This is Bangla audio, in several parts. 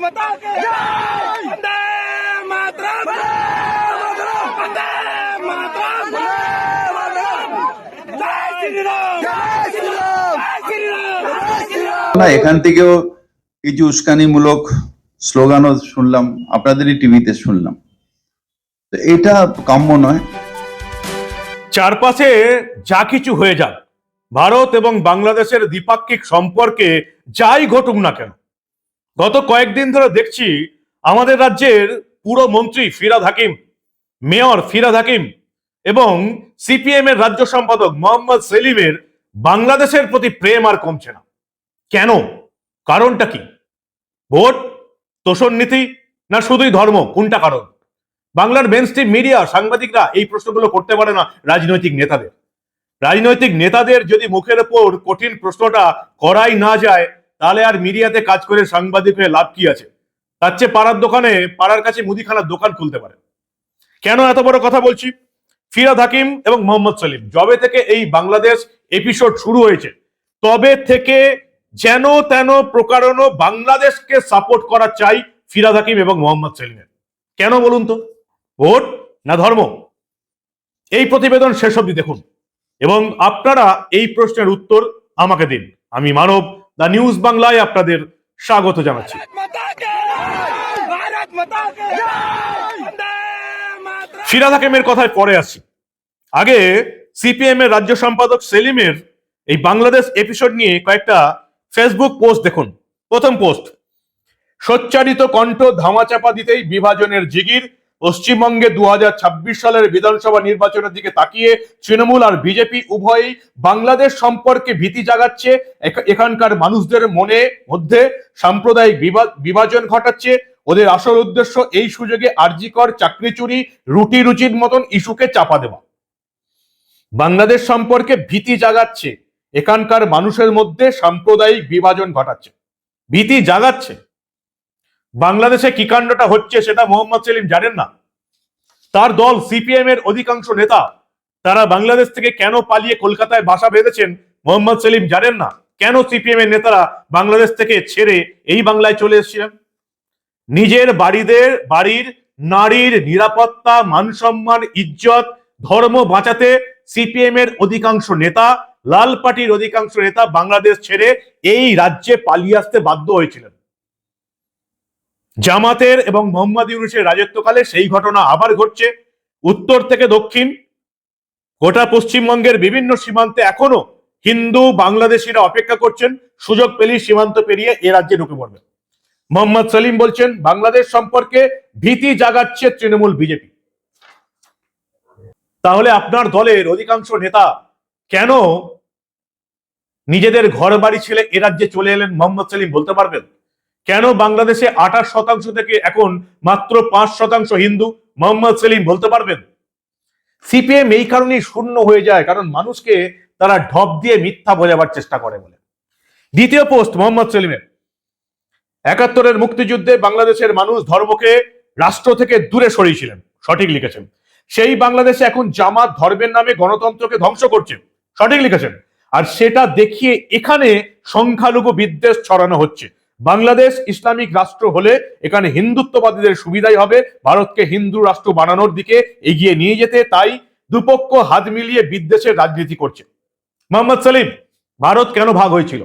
माता के वंदे मातरम वंदे मातरम जय श्री राम जय श्री राम जय श्री राम जय श्री राम না এখান থেকেও কিছু উস্কানিমূলক স্লোগানও শুনলাম আপনাদেরই টিভিতে শুনলাম তো এটা কাম্য নয় চারপাশে যা কিছু হয়ে যাক ভারত এবং বাংলাদেশের দ্বিপাক্ষিক সম্পর্কে যাই ঘটুক না কেন গত কয়েকদিন ধরে দেখছি আমাদের রাজ্যের পুরো মন্ত্রী ফিরাদ হাকিম, মেয়র ফিরাদ হাকিম এবং সিপিএম এর রাজ্য সম্পাদক মোহাম্মদ সেলিমের বাংলাদেশের প্রতি প্রেম আর কমছে না। কেন? কারণটা কি? ভোট, তোষণ নীতি না শুধুই ধর্ম? কোনটা কারণ? বাংলার মেন স্ট্রিম মিডিয়া সাংবাদিকরা এই প্রশ্নগুলো করতে পারে না রাজনৈতিক নেতাদের। রাজনৈতিক নেতাদের যদি মুখের ওপর কঠিন প্রশ্নটা করাই না যায় তাহলে আর মিডিয়াতে কাজ করে সাংবাদিক হয়ে লাভ কি আছে? তার চেয়ে পাড়ার দোকানে পাড়ার কাছে মুদিখানার দোকান খুলতে পারে। কেন এত বড় কথা বলছি? ফিরাদ হাকিম এবং মোহাম্মদ সলিম জবে থেকে এই বাংলাদেশ এপিসোড শুরু হয়েছে, তবে থেকে যেন তেন প্রকারণ বাংলাদেশকে সাপোর্ট করা চাই ফিরাদ হাকিম এবং মোহাম্মদ সেলিমের। কেন বলুন তো? ভোট না ধর্ম? এই প্রতিবেদন শেষ অব্দি দেখুন এবং আপনারা এই প্রশ্নের উত্তর আমাকে দিন। আমি মানব দ্য নিউজ বাংলায় আপনাদের স্বাগত জানাচ্ছি। ফিরাদ হাকিমের কথায় পরে আসি। আগে সিপিএম এর রাজ্য সম্পাদক সেলিমের এই বাংলাদেশ এপিসোড নিয়ে কয়েকটা ফেসবুক পোস্ট দেখুন। প্রথম পোস্ট সোচ্চারিত কণ্ঠ ধামাচাপা দিতেই বিভাজনের জিগির পশ্চিমবঙ্গে দু হাজার ছাব্বিশ সালের বিধানসভা নির্বাচনের দিকে তাকিয়ে তৃণমূল আর বিজেপি উভয়ই বাংলাদেশ সম্পর্কে ভীতি জাগাচ্ছে। এখানকার মানুষদের মনে, মধ্যে সাম্প্রদায়িক বিভা- বিভাজন ঘটাচ্ছে। ওদের আসল উদ্দেশ্য এই সুযোগে আরজিকর চাকরি চুরি, রুটি রুচির মতন ইস্যুকে চাপা দেওয়া। বাংলাদেশ সম্পর্কে ভীতি জাগাচ্ছে। এখানকার মানুষের মধ্যে সাম্প্রদায়িক বিভাজন ঘটাচ্ছে। ভীতি জাগাচ্ছে। বাংলাদেশে কি কাণ্ডটা হচ্ছে সেটা মোহাম্মদ সেলিম জানেন না। তার দল সিপিএম এর অধিকাংশ নেতা, তারা বাংলাদেশ থেকে কেন পালিয়ে কলকাতায় বাসা বেঁধেছেন মোহাম্মদ সেলিম জানেন না। কেন সিপিএম এর নেতারা বাংলাদেশ থেকে ছেড়ে এই বাংলায় চলে এসেছিলেন? নিজের বাড়িদের, বাড়ির নারীর নিরাপত্তা, মান সম্মান, ইজ্জত, ধর্ম বাঁচাতে সিপিএম এর অধিকাংশ নেতা, লাল পার্টির অধিকাংশ নেতা বাংলাদেশ ছেড়ে এই রাজ্যে পালিয়ে আসতে বাধ্য হয়েছিলেন। জামাতের এবং মোহাম্মদ ইউনুসের রাজত্বকালে সেই ঘটনা আবার ঘটছে। উত্তর থেকে দক্ষিণ, গোটা পশ্চিমবঙ্গের বিভিন্ন সীমান্তে এখনও হিন্দু বাংলাদেশিরা অপেক্ষা করছেন। সুযোগ পেলেই সীমান্ত পেরিয়ে এ রাজ্যে ঢুকে পড়বে। মোহাম্মদ সলিম বলছেন, বাংলাদেশ সম্পর্কে ভীতি জাগাচ্ছে তৃণমূল বিজেপি। তাহলে আপনার দলের অধিকাংশ নেতা কেন নিজেদের ঘর বাড়ি ছেড়ে এ রাজ্যে চলে এলেন? মোহাম্মদ সেলিম, বলতে পারবেন? কেন বাংলাদেশে আঠাশ শতাংশ থেকে এখন মাত্র পাঁচ শতাংশ হিন্দু? মোহাম্মদ সেলিম, বলতে পারবেন? সিপিএম এই কারণেই শূন্য হয়ে যায়, কারণ মানুষকে তারা ঢপ দিয়ে মিথ্যা বোঝাবার চেষ্টা করে বলে। দ্বিতীয় পোস্ট, মোহাম্মদ সেলিমের। একাত্তরের মুক্তিযুদ্ধে বাংলাদেশের মানুষ ধর্মকে রাষ্ট্র থেকে দূরে সরিয়েছিলেন, সঠিক লিখেছেন। সেই বাংলাদেশে এখন জামাত ধর্মের নামে গণতন্ত্রকে ধ্বংস করছে, সঠিক লিখেছেন। আর সেটা দেখিয়ে এখানে সংখ্যালঘু বিদ্বেষ ছড়ানো হচ্ছে। বাংলাদেশ ইসলামিক রাষ্ট্র হলে এখানে হিন্দুত্ববাদীদের সুবিধাই হবে। ভারতকে হিন্দু রাষ্ট্র বানানোর দিকে এগিয়ে নিয়ে যেতে। তাই দুপক্ষ হাত মিলিয়ে বিদ্বেষের রাজনীতি করছে। মোহাম্মদ সালিম, ভারত কেন ভাগ হয়েছিল?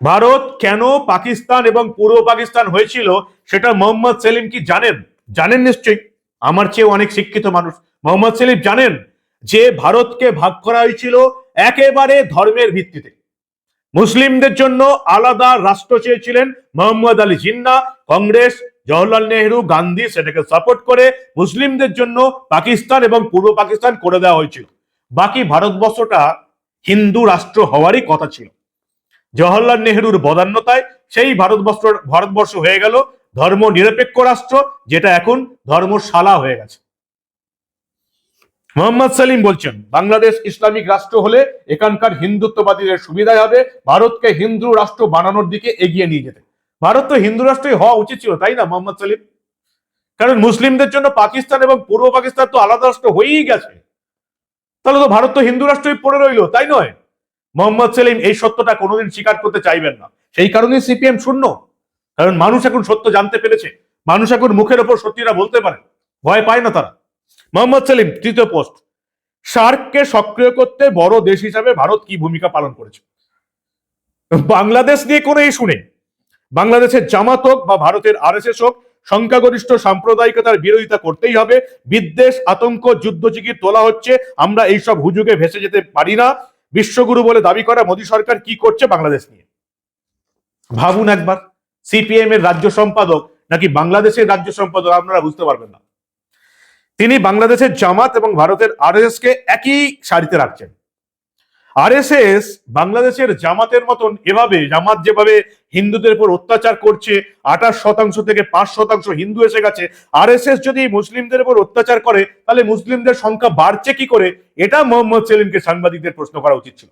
ভারত কেন পাকিস্তান এবং পূর্ব পাকিস্তান হয়েছিল সেটা মোহাম্মদ সেলিম কি জানেন? জানেন নিশ্চয়ই। আমার চেয়ে অনেক শিক্ষিত মানুষ। মোহাম্মদ সেলিম জানেন যে ভারতকে ভাগ করা হয়েছিল একেবারে ধর্মের ভিত্তিতে। মুসলিমদের জন্য আলাদা রাষ্ট্র চেয়েছিলেন মোহাম্মদ আলী জিন্না, কংগ্রেস, জওহরলাল নেহরু, গান্ধী সেটাকে সাপোর্ট করে মুসলিমদের জন্য পাকিস্তান এবং পূর্ব পাকিস্তান করে দেওয়া হয়েছিল। বাকি ভারতবর্ষটা হিন্দু রাষ্ট্র হওয়ারই কথা ছিল। জওহরলাল নেহরুর বদান্যতায় সেই ভারতবর্ষ ভারতবর্ষ হয়ে গেল ধর্ম নিরপেক্ষ রাষ্ট্র, যেটা এখন ধর্মশালা হয়ে গেছে। মোহাম্মদ সেলিম বলছেন, বাংলাদেশ ইসলামিক রাষ্ট্র হলে এখানকার হিন্দুত্ববাদীদের সুবিধাই হবে, ভারতকে হিন্দু রাষ্ট্র বানানোর দিকে এগিয়ে নিয়ে যেতে। ভারত তো হিন্দু রাষ্ট্রই হওয়া উচিত ছিল, তাই না, মোহাম্মদ সালিম? কারণ মুসলিমদের জন্য পাকিস্তান এবং পূর্ব পাকিস্তান তো আলাদা রাষ্ট্র হয়েই গেছে। তাহলে তো ভারত তো হিন্দু রাষ্ট্রই পড়ে রইল, তাই নয়? মোহাম্মদ সেলিম এই সত্যটা কোনোদিন স্বীকার করতে চাইবেন না। সেই কারণেই সিপিএম শূন্য। কারণ মানুষ এখন সত্য জানতে পেরেছে। মানুষ এখন মুখের ওপর সত্যিটা বলতে পারে। ভয় পায় না তারা। মোহাম্মদ সেলিম, তৃতীয় পোস্ট। সার্ককে সক্রিয় করতে বড় দেশ হিসাবে ভারত কি ভূমিকা পালন করেছে? বাংলাদেশ নিয়ে কোনো ইস্যু নেই। বাংলাদেশের জামাত হোক বা ভারতের আরএসএস হোক, সংখ্যাগরিষ্ঠ সাম্প্রদায়িকতার বিরোধিতা করতেই হবে। বিদ্বেষ, আতঙ্ক, যুদ্ধজিগির তোলা হচ্ছে। আমরা এইসব হুজুগে ভেসে যেতে পারি না। বিশ্বগুরু বলে দাবি করা মোদী সরকার কি করছে বাংলাদেশ নিয়ে? ভাবুন একবার। সিপিএম এর রাজ্য সম্পাদক নাকি বাংলাদেশের রাজ্য সম্পাদক? আপনারা বুঝতে পারবেন না। তিনি বাংলাদেশের জামাত এবং ভারতের আরএসএস কে একই সারিতে রাখছেন। আরএসএস বাংলাদেশের জামাতের মতন এভাবে, জামাত যেভাবে হিন্দুদের উপর অত্যাচার করছে, আঠাশ শতাংশ থেকে পাঁচ শতাংশ হিন্দু এসে গেছে আরএসএস যদি মুসলিমদের উপর অত্যাচার করে, তাহলে মুসলিমদের সংখ্যা বাড়ছে কি করে? এটা মোহাম্মদ সেলিমকে সাংবাদিকদের প্রশ্ন করা উচিত ছিল।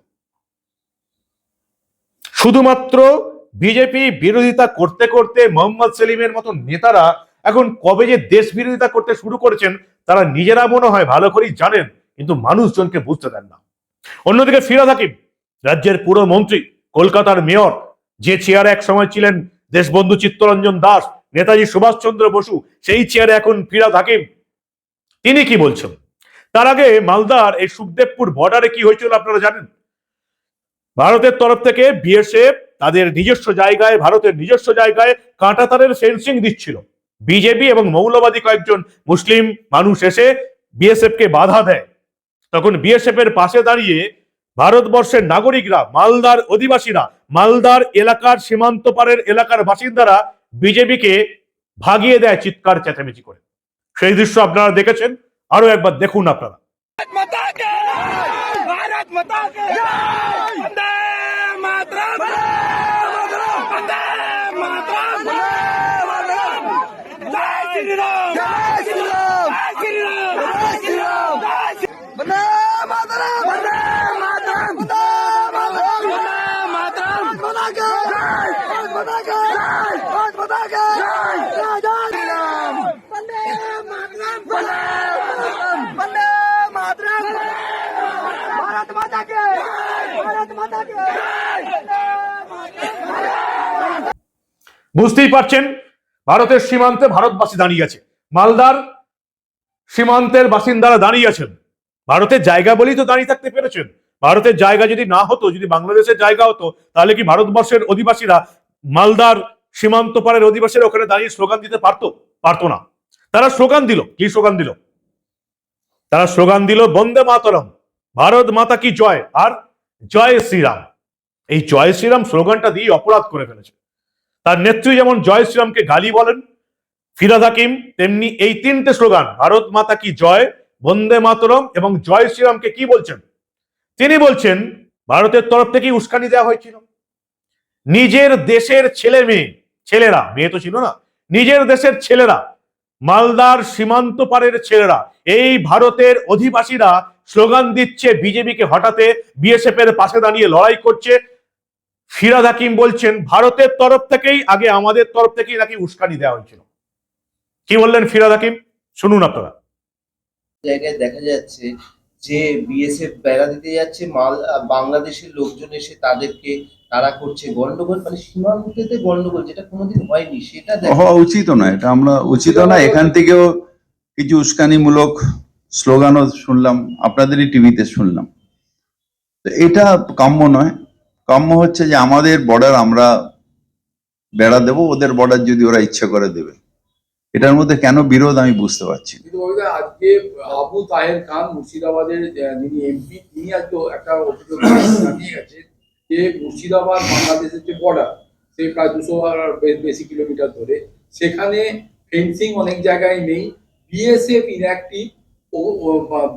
শুধুমাত্র বিজেপি বিরোধিতা করতে করতে মোহাম্মদ সেলিমের মতন নেতারা এখন কবে যে দেশ বিরোধিতা করতে শুরু করেছেন তারা নিজেরা মনে হয় ভালো করেই জানেন, কিন্তু মানুষজনকে বুঝতে দেন না। অন্যদিকে ফিরাদ হাকিম, রাজ্যের পুরো মন্ত্রী, কলকাতার মেয়র, যে চেয়ারে এক সময় ছিলেন দেশবন্ধু চিত্তরঞ্জন দাস, নেতাজি সুভাষচন্দ্র বসু, সেই চেয়ারে এখন ফিরাদ হাকিম। তিনি কি বলছেন? তার আগে মালদার এই সুখদেবপুর বর্ডারে কি হয়েছিল আপনারা জানেন? ভারতের তরফ থেকে বিএসএফ তাদের নিজস্ব জায়গায়, ভারতের নিজস্ব জায়গায় কাঁটাতারের ফেন্সিং দিচ্ছিল। বিজেপি এবং মৌলবাদী কয়েকজন মুসলিম মানুষ এসে বিএসএফ কে বাধা দেয়। তখন বিএসএফ এর পাশে দাঁড়িয়ে ভারতবর্ষের নাগরিকরা, মালদার অধিবাসীরা, মালদার এলাকার সীমান্ত পারের এলাকার বাসিন্দারা বিজেপিকে ভাগিয়ে দেয় চিৎকার, চেঁচামেচি করে। সেই দৃশ্য আপনারা দেখেছেন। আরও একবার দেখুন আপনারা। भारत माता के भारत माता के जय जय श्री राम वंदे मातरम वंदे मातरम वंदे मातरम भारत माता के भारत माता के বুঝতেই পারছেন ভারতের সীমান্তে ভারতবাসী দাঁড়িয়ে আছে মালদার সীমান্তের বাসিন্দারা দাঁড়িয়ে আছেন ভারতের জায়গা বলেই তো দাঁড়িয়ে থাকতে পেরেছেন ভারতের জায়গা যদি না হতো যদি বাংলাদেশের জায়গা হতো তাহলে কি ভারতবর্ষের অধিবাসীরা মালদার সীমান্ত পারের অধিবাসীরা ওখানে দাঁড়িয়ে স্লোগান দিতে পারতো? পারতো না। তারা স্লোগান দিল। কি স্লোগান দিল? তারা স্লোগান দিল, বন্দে মাতরম, ভারত মাতা কি জয়? আর জয় শ্রীরাম। এই জয় শ্রীরাম স্লোগানটা দিয়ে অপরাধ করে ফেলেছে। তার নেত্রী যেমন জয় শ্রীরামকে গালি বলেন ফিরাদ হাকিম, তেমনি এই তিনটে স্লোগান, ভারত মাতা কি জয় বন্দে মাতরম এবং জয় শ্রীরামকে কি বলছেন? তিনি বলছেন, ভারতের তরফ থেকেই উস্কানি দেওয়া হয়েছিল। নিজের দেশের ছেলে মেয়ে, ছেলেরা, মেয়ে তো ছিল না, নিজের দেশের ছেলেরা, মালদার সীমান্ত পারের ছেলেরা, এই ভারতের অধিবাসীরা স্লোগান দিচ্ছে বিজেপিকে হটাতে বিএসএফ এর পাশে দাঁড়িয়ে লড়াই করছে। ফিরাদ হাকিম বলছেন, ভারতের তরফ থেকেই, আগে আমাদের তরফ থেকেই নাকি উস্কানি দেওয়া হয়েছিল। কি বললেন ফিরাদ হাকিম? শুনুন আপনারা। জায়গায় দেখা যাচ্ছে যে বিএসএফ বেড়া দিতে যাচ্ছে, মাল, বাংলাদেশের লোকজন এসে তাদেরকে তারা করছে গন্ডগোল মানে সীমান্তেতে গন্ডগোল যেটা কোনোদিন হয়নি সেটা হওয়া উচিত না এটা আমরা উচিত না এখান থেকেও কিছু উস্কানিমূলক স্লোগানও শুনলাম আপনাদেরই টিভিতে শুনলাম। তো এটা কাম্য নয়। কাম্য হচ্ছে যে আমাদের বর্ডার আমরা বেড়া দেবো ওদের বর্ডার যদি ওরা ইচ্ছে করে দেবে। এটার মধ্যে কেন বিরোধ আমি বুঝতে পারছি কিন্তু আজকে আবু তাহের খান মুর্শিদাবাদের যিনি এমপি তিনি আজকে একটা অভিযোগ জানিয়ে যে মুর্শিদাবাদ, বাংলাদেশের যে বর্ডার সে প্রায় দুশো বেশি কিলোমিটার ধরে। সেখানে ফেন্সিং অনেক জায়গায় নেই। বিএসএফ ইনঅ্যাক্টিভ ও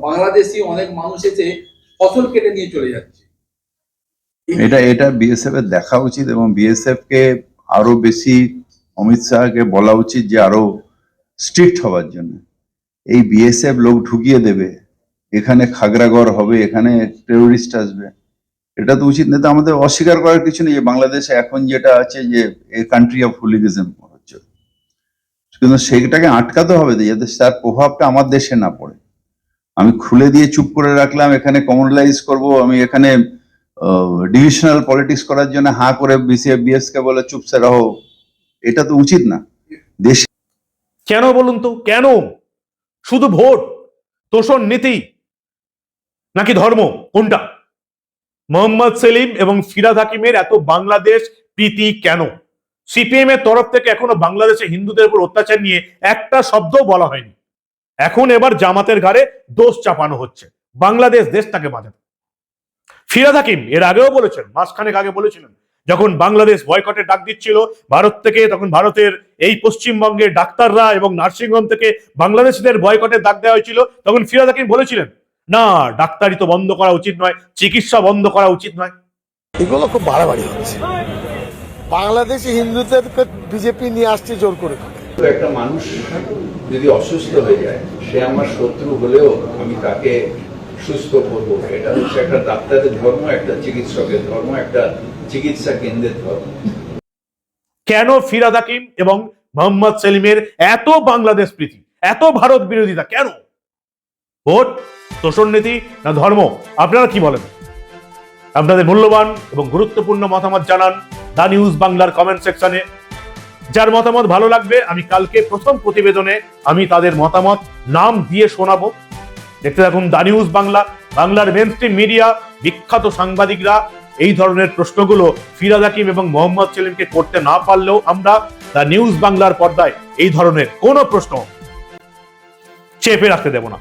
বাংলাদেশি অনেক মানুষ এসে ফসল কেটে নিয়ে চলে যাচ্ছে। এটা এটা বিএসএফ এর দেখা উচিত এবং বিএসএফ কে আরও বেশি অমিত শাহকে বলা উচিত যে আরও স্ট্রিক্ট হওয়ার জন্য। এই বিএসএফ লোক ঢুকিয়ে দেবে। এখানে খাগড়াগড় হবে, এখানে টেরোরিস্ট আসবে। এটা তো উচিত না আমাদের অস্বীকার করার কিছু নেই যে বাংলাদেশে এখন যেটা আছে যে এ কান্ট্রি অফ হুলিগিজম হচ্ছে। কিন্তু সেটাকে আটকাতে হবে যাতে তার প্রভাবটা আমার দেশে না পড়ে। আমি খুলে দিয়ে চুপ করে রাখলাম, এখানে কমনালাইজ করব, আমি এখানে ডিভিশনাল পলিটিক্স করার জন্য হা করে বিসিএফ বিএস কে বলে চুপ চুপসে রহো। এটা তো উচিত না। দেশ কেন বলুন তো? কেন? শুধু ভোট, তোষণ, নীতি, নাকি ধর্ম? কোনটা? মোহাম্মদ সেলিম এবং ফিরাদ হাকিমের এত বাংলাদেশ প্রীতি কেন? সিপিএম এর তরফ থেকে এখনও বাংলাদেশে হিন্দুদের উপর অত্যাচার নিয়ে একটা শব্দও বলা হয়নি। এখন এবার জামাতের ঘাড়ে দোষ চাপানো হচ্ছে। বাংলাদেশ দেশটাকে বাঁচাতে। ফিরাদ হাকিম এর আগেও বলেছেন, মাসখানেক আগে বলেছিলেন, যখন বাংলাদেশ বয়কটের ডাক দিচ্ছিল, ভারত থেকে, তখন ভারতের এই পশ্চিমবঙ্গের ডাক্তাররা এবং নার্সিংহোম থেকে বাংলাদেশিদের বয়কটের ডাক দেওয়া হয়েছিল, তখন ফিরাদ হাকিম বলেছিলেন না ডাক্তারি তো বন্ধ করা উচিত নয় চিকিৎসা বন্ধ করা উচিত নয়। এগুলো খুব বাড়াবাড়ি হচ্ছে। বাংলাদেশি হিন্দুদেরকে বিজেপি নিয়ে আসছে জোর করে। করে। একটা মানুষ যদি অসুস্থ হয়ে যায় সে আমার শত্রু হলেও আমি তাকে সুস্থ করব। এটা হচ্ছে একটা ডাক্তারের ধর্ম একটা চিকিৎসকের ধর্ম একটা চিকিৎসা কেন্দ্রের ধর্ম। কেন ফিরাদ হাকিম এবং মোহাম্মদ সেলিমের এত বাংলাদেশ প্রীতি এত ভারত বিরোধিতা কেন? ভোট তোষণ নীতি না ধর্ম? আপনারা কি বলেন? আপনাদের মূল্যবান এবং গুরুত্বপূর্ণ মতামত জানান দা নিউজ বাংলার কমেন্ট সেকশনে। যার মতামত ভালো লাগবে, আমি কালকে প্রথম প্রতিবেদনে আমি তাদের মতামত, নাম দিয়ে শোনাবো। দেখতে থাকুন দা নিউজ বাংলা, বাংলার মেন মিডিয়া বিখ্যাত সাংবাদিকরা এই ধরনের প্রশ্নগুলো ফিরাদ হাকিম এবং মোহাম্মদ সেলিমকে করতে না পারলেও আমরা দা নিউজ বাংলার পর্দায় এই ধরনের কোনো প্রশ্ন চেপে রাখতে দেব না।